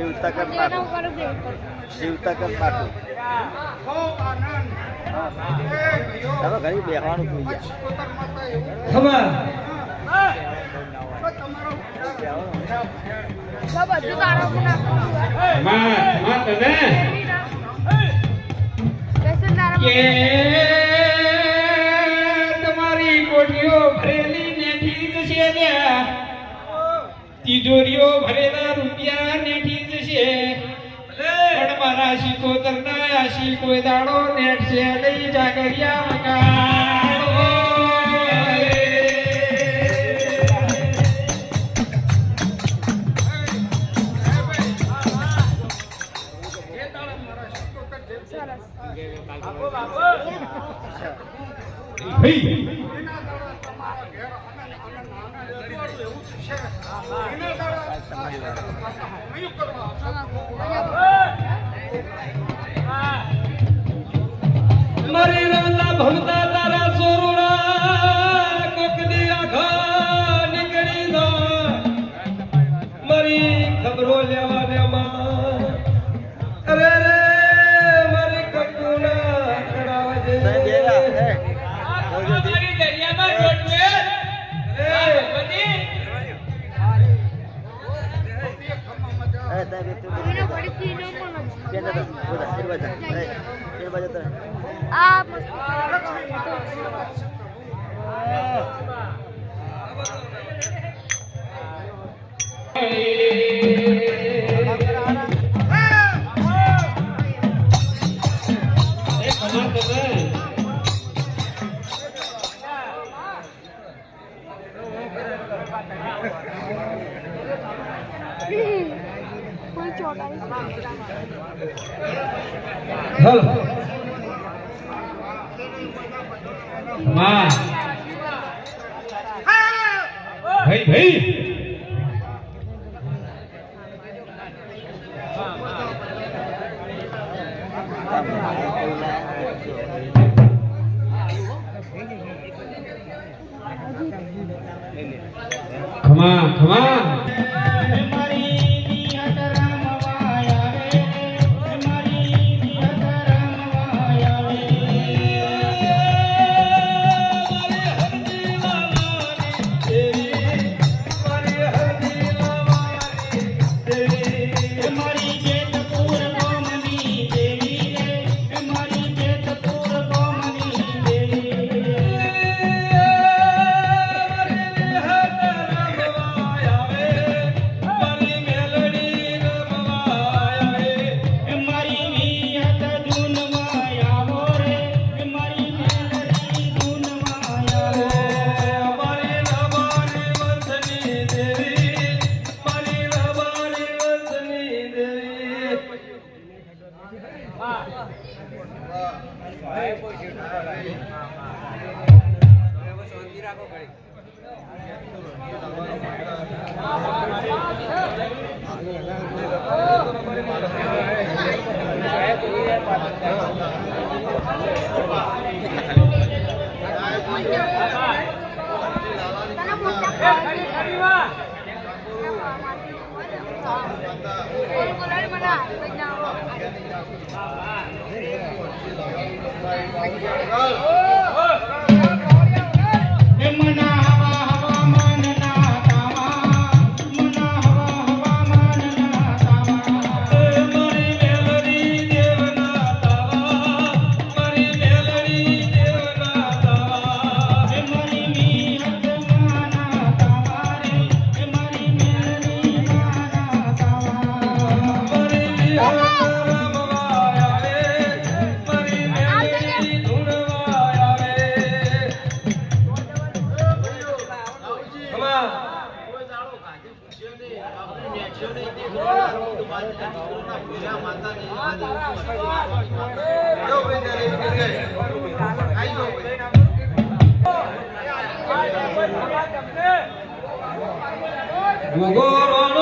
જીવતા કર જેના નાખું જીવતા કર નાખું હવે ઘડી બેહવાનું થઈ ગયા. તમારી કોઠીઓ ભરેલી નેઠી છે ને તિજોરીઓ ભરેલા રૂપિયા નેઠી જશે પણ મારા શીખોતર ના આશી દાડો છે નહીં જાગરિયા મકાન ભાઈ મારી રમતા ભમતા પણ બેન હલ. માં. ભાઈ ભાઈ. ભૂગોળ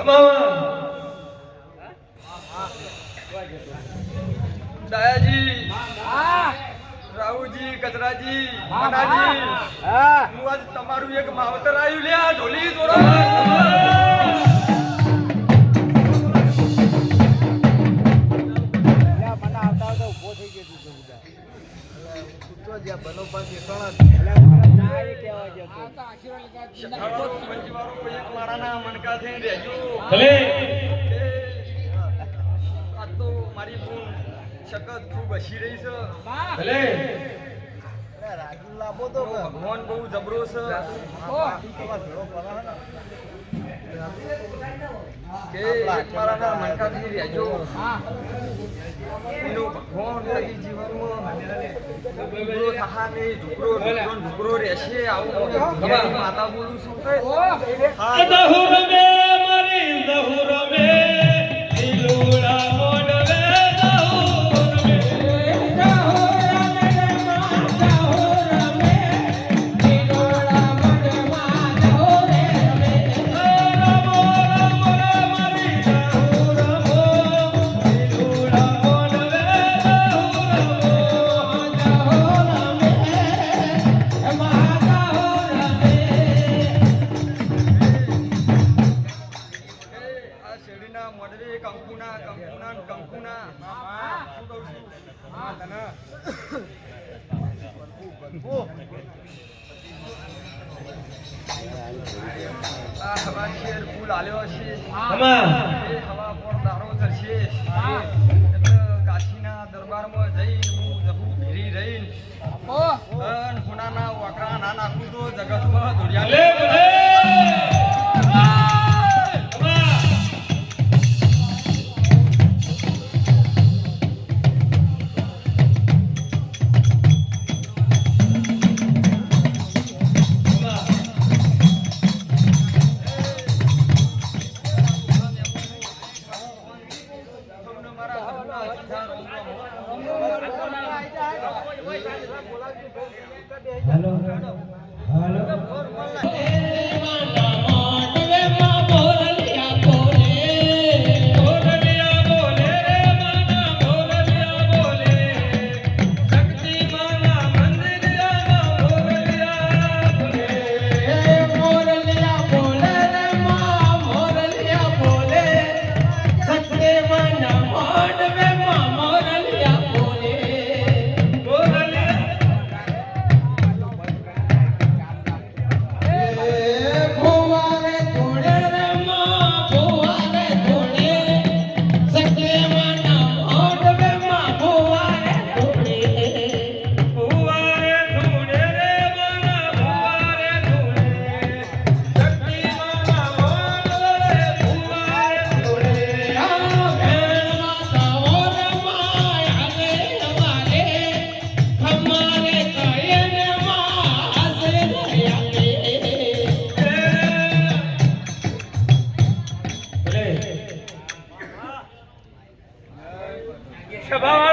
Come on. રાહુજી કચરાજી મનાજી હું. આજ તમારું એક માવતર હસી લાભો તો ભગવાન બહુ જબરો છે. કે એકમારાના મનકાથી રહેજો એનો જીવનમાં ઝુકરો થહાને ઝુકરો આવું માતા બોલું છું કે દહુર મારી દહુર સમાજ શેર ફૂલ આલ્યો હશે. Shabbat.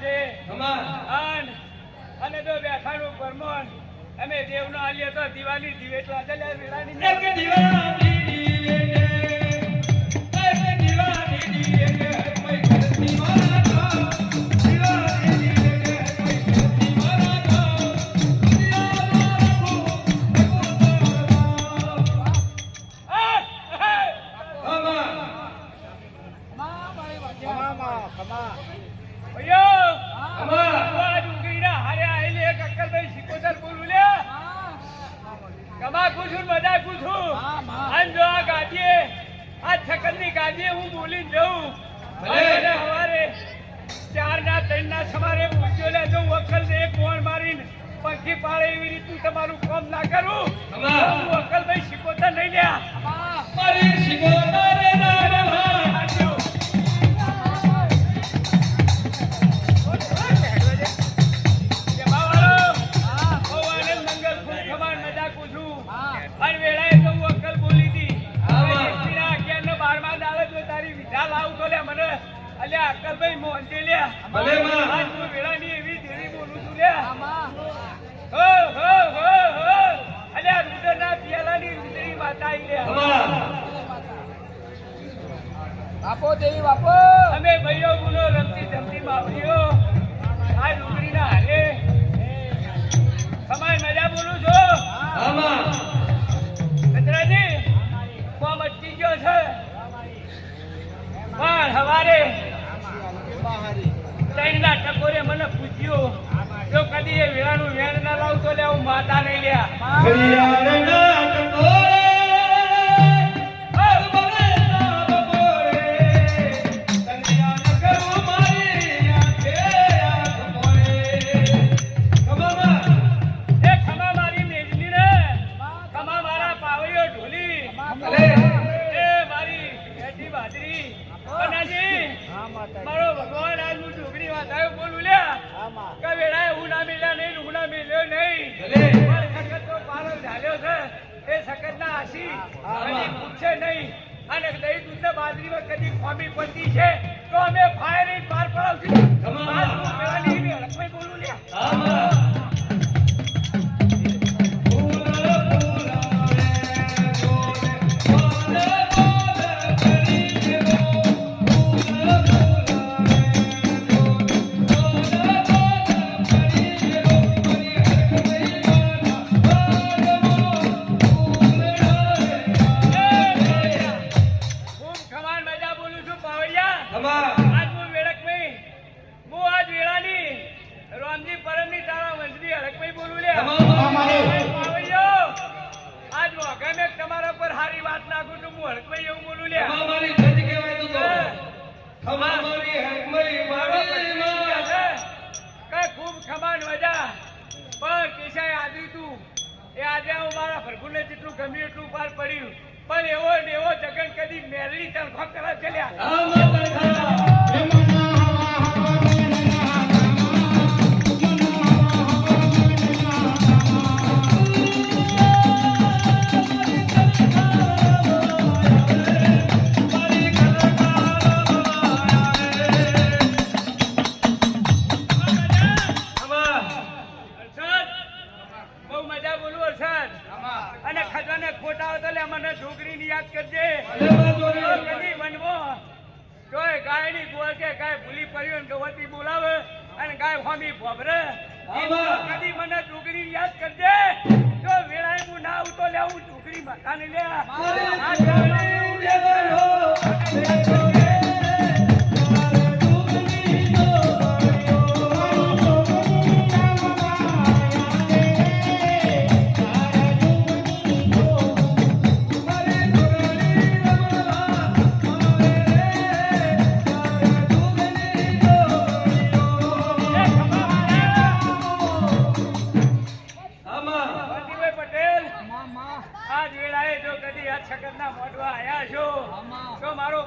છે. હમાન અને જો બેઠાનું પરમણ અમે દેવનો આલ્યો તો દિવાળી દિવેટલા ચાલ્યા વેળાની દિવાળી દિવેટે દિવાળી દિવેટે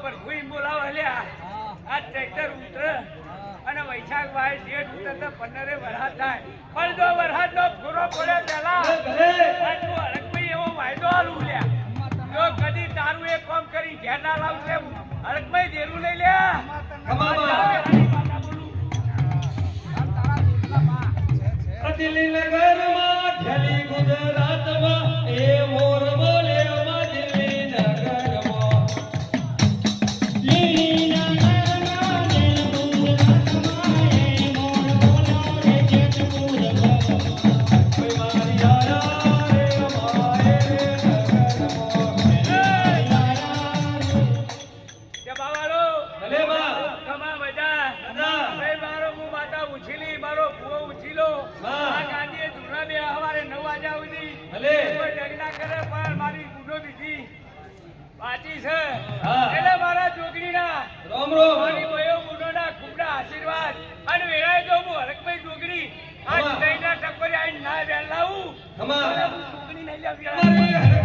તો ભૂઈ બોલાવ હલ્યા આ ટ્રેક્ટર ઉતર. અને વૈશાખ ભાઈ જેઠ ઉતર તો પંદરે વરસાદ થાય. પણ જો વરસાદ નો પૂરો પડે પેલા આજુ એવો વાયદો હાલું લ્યા. જો કદી તારું એક કામ કરી ઘેર ના લાવશે હરકભાઈ ધેરું લઈ લ્યા દિલ્હી નગરમાં ખેલી ગુજરાતમાં એ મોર કરે પણ મારી ગુનો બીજી પાછી છે એટલે મારા જોગણીના રોમ રોમ. મારી વયો ગુનોના ખૂબના આશીર્વાદ અને વેળાએ જો હું હરકભાઈ જોગડી આ. જઈને ટકોરી આઈને ના વેલાવું ખમા. હું જોગણી નહીં લાવી અમારી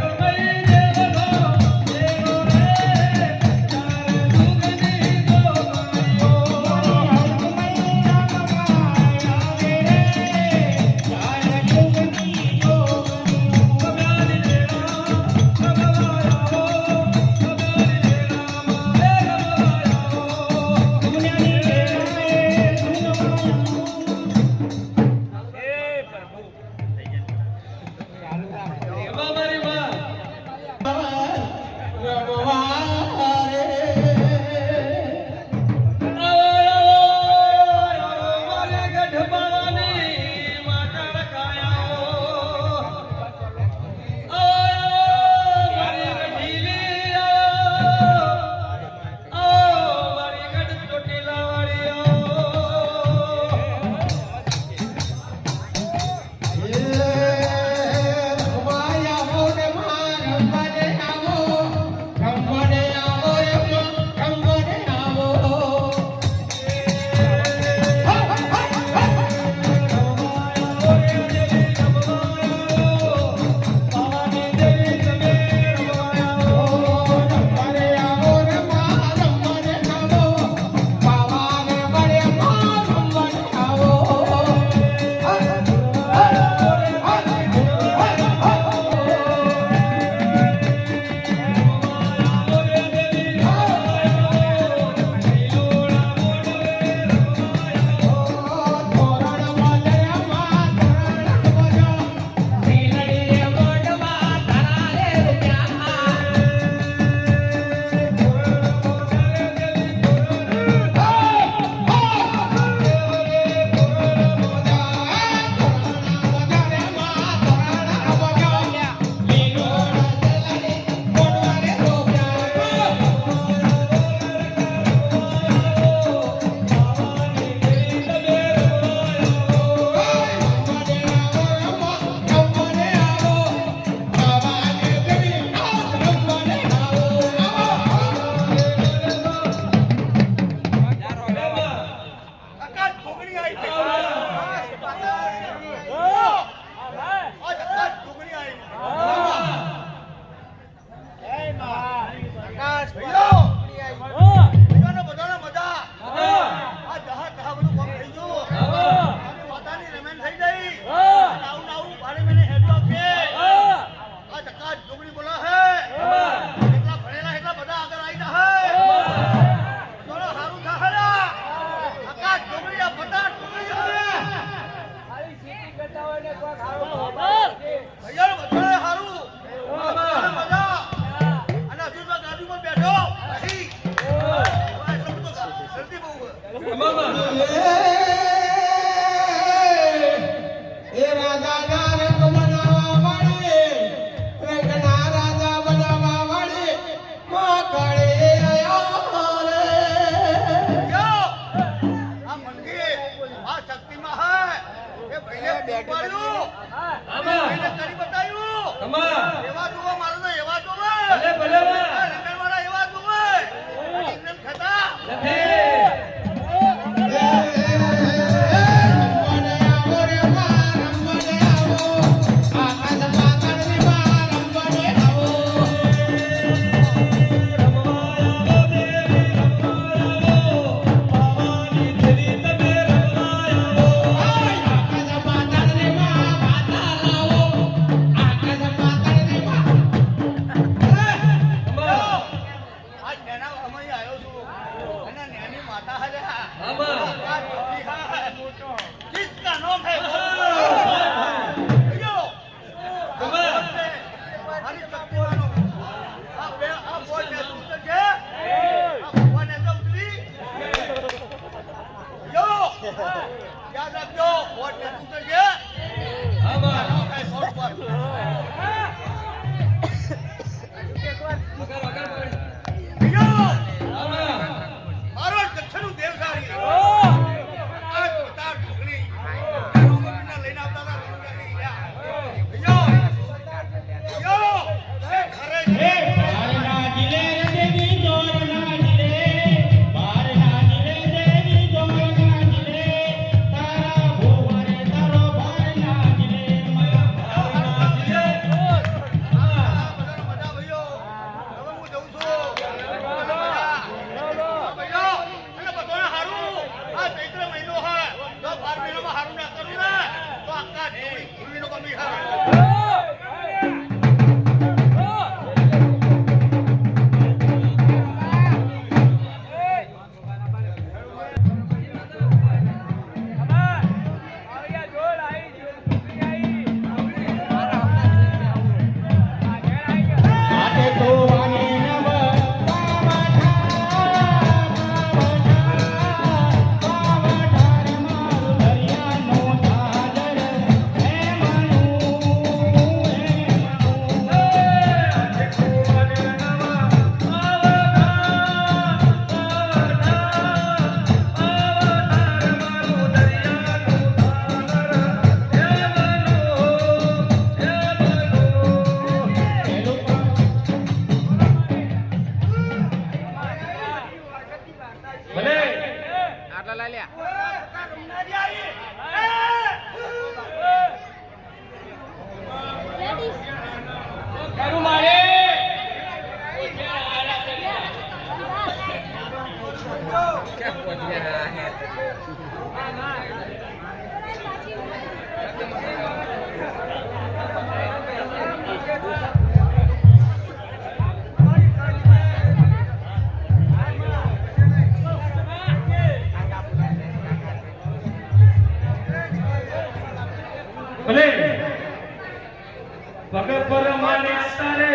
Bagaimana manis tare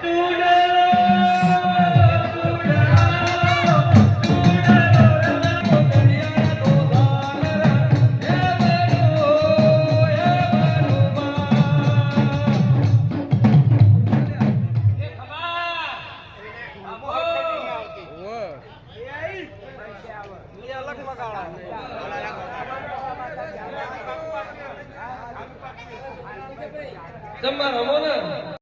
tulang.